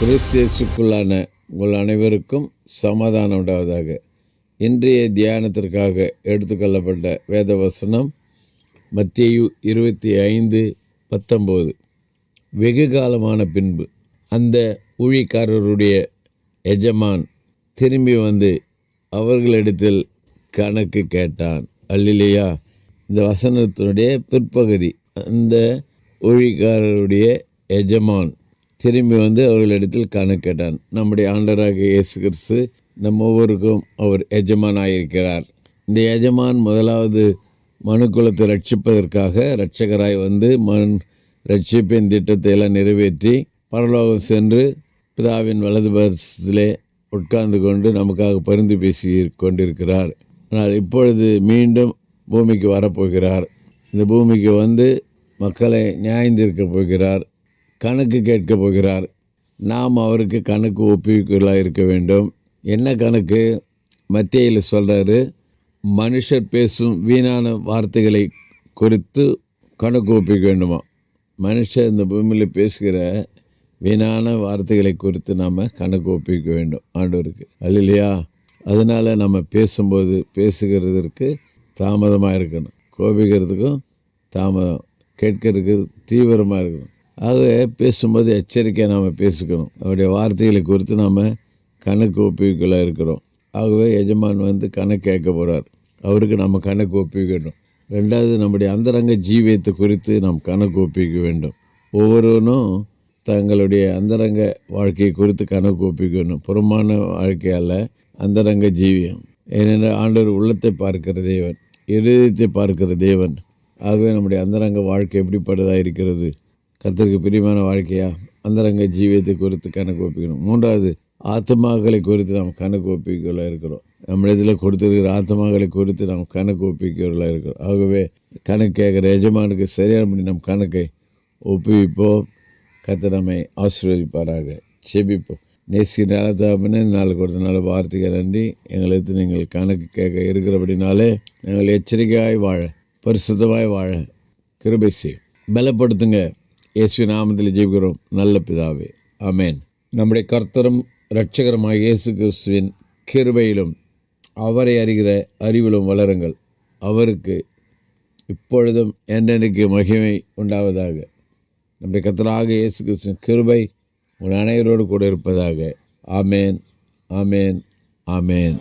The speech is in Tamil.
கிறிஸ்தியேசுக்குள்ளான உங்கள் அனைவருக்கும் சமாதானம் உண்டாவதாக இன்றைய தியானத்திற்காக எடுத்துக்கொள்ளப்பட்ட வேத வசனம் மத்தியு இருபத்தி ஐந்து பத்தொம்போது வெகு காலமான பின்பு அந்த ஊழிக்காரருடைய எஜமான் திரும்பி வந்து அவர்களிடத்தில் கணக்கு கேட்டான். அல்லையா இந்த வசனத்தினுடைய பிற்பகுதி அந்த ஊழிக்காரருடைய எஜமான் திரும்பி வந்து அவர்களிடத்தில் கணக்கு கேட்டான். நம்முடைய ஆண்டராக இயேசு கிறிஸ்து நம்ம ஒவ்வொருக்கும் அவர் எஜமானாயிருக்கிறார். இந்த எஜமான் முதலாவது மனுக்குலத்தை ரட்சிப்பதற்காக இரட்சகராய் வந்து மண் ரட்சிப்பின் திட்டத்தை எல்லாம் நிறைவேற்றி பரலோகம் சென்று பிதாவின் வலது பரிசத்திலே உட்கார்ந்து கொண்டு நமக்காக பரிந்து பேசி கொண்டிருக்கிறார். ஆனால் இப்பொழுது மீண்டும் பூமிக்கு வரப்போகிறார். இந்த பூமிக்கு வந்து மக்களை நியாயந்திருக்க போகிறார். கணக்கு கேட்க போகிறார். நாம் அவருக்கு கணக்கு ஒப்புவிக்கலாக இருக்க வேண்டும். என்ன கணக்கு? மத்தியில் சொல்கிறாரு மனுஷர் பேசும் வீணான வார்த்தைகளை குறித்து கணக்கு ஒப்பிக்க வேண்டுமா? மனுஷர் இந்த பூமியில் பேசுகிற வீணான வார்த்தைகளை குறித்து நாம் கணக்கு ஒப்பிக்க வேண்டும். ஆண்டவருக்கு. இல்லையா அதனால் நம்ம பேசும்போது பேசுகிறதற்கு தாமதமாக இருக்கணும். கோபிக்கிறதுக்கும் தாமதம். கேட்கறதுக்கு தீவிரமாக இருக்கணும். ஆகவே பேசும்போது எச்சரிக்கையாக நாம் பேசிக்கணும். அவருடைய வார்த்தைகளை குறித்து நாம் கணக்கு ஒப்பிக்கல இருக்கிறோம். ஆகவே எஜமான் வந்து கணக்கு கேட்க போகிறார் அவருக்கு நம்ம கணக்கு ஒப்பிக்கணும். ரெண்டாவது நம்முடைய அந்தரங்க ஜீவியத்தை குறித்து நாம் கணக்கு ஒப்பிக்க வேண்டும். ஒவ்வொருவனும் தங்களுடைய அந்தரங்க வாழ்க்கையை குறித்து கணக்கு ஒப்பிக்கணும். புறமான வாழ்க்கையால் அந்தரங்க ஜீவியம். ஏனென்றால் ஆண்டவர் உள்ளத்தை பார்க்கிற தேவன் இருதயத்தை பார்க்கிற தேவன். ஆகவே நம்முடைய அந்தரங்க வாழ்க்கை எப்படிப்பட்டதாக இருக்கிறது? கத்திற்கு பிரியமான வாழ்க்கையா? அந்தரங்க ஜீவியத்தை குறித்து கணக்கு ஒப்பிக்கணும். மூன்றாவது ஆத்மாக்களை குறித்து நாம் கணக்கு ஒப்பிக்கலாக இருக்கிறோம். நம்ம இதில் கொடுத்துருக்கிற ஆத்மாக்களை குறித்து நாம் கணக்கு ஒப்பிக்கிறவர்களாக இருக்கிறோம். ஆகவே கணக்கு கேட்குற எஜமானுக்கு சரியானபடி நம் கணக்கை ஒப்புவிப்போம். கத்தை நம்மை ஆசீர்வதிப்பாராக. செபிப்போம் நேசிக்கிற நாளத்தாப்பினே நாள் கொடுத்த நாள் வார்த்தைக்கு நன்றி. எங்களுக்கு நீங்கள் கணக்கு கேட்க இருக்கிறபடினாலே நாங்கள் எச்சரிக்கையாய் வாழ பரிசுத்தமாய் வாழ கிருபை செய்யும் பலப்படுத்துங்க. இயேசு நாமத்தில் ஜெயிக்கிறோம் நல்ல பிதாவே. அமேன் நம்முடைய கர்த்தரும் இரட்சகரமாக இயேசு கிறிஸ்துவின் கிருபையிலும் அவரை அறிகிற அறிவிலும் வளருங்கள். அவருக்கு இப்பொழுதும் என்றென்றைக்கு மகிமை உண்டாவதாக. நம்முடைய கர்த்தராக இயேசு கிறிஸ்துவின் கிருபை உங்கள் அனைவரோடு கூட இருப்பதாக. ஆமேன். ஆமேன். ஆமேன்.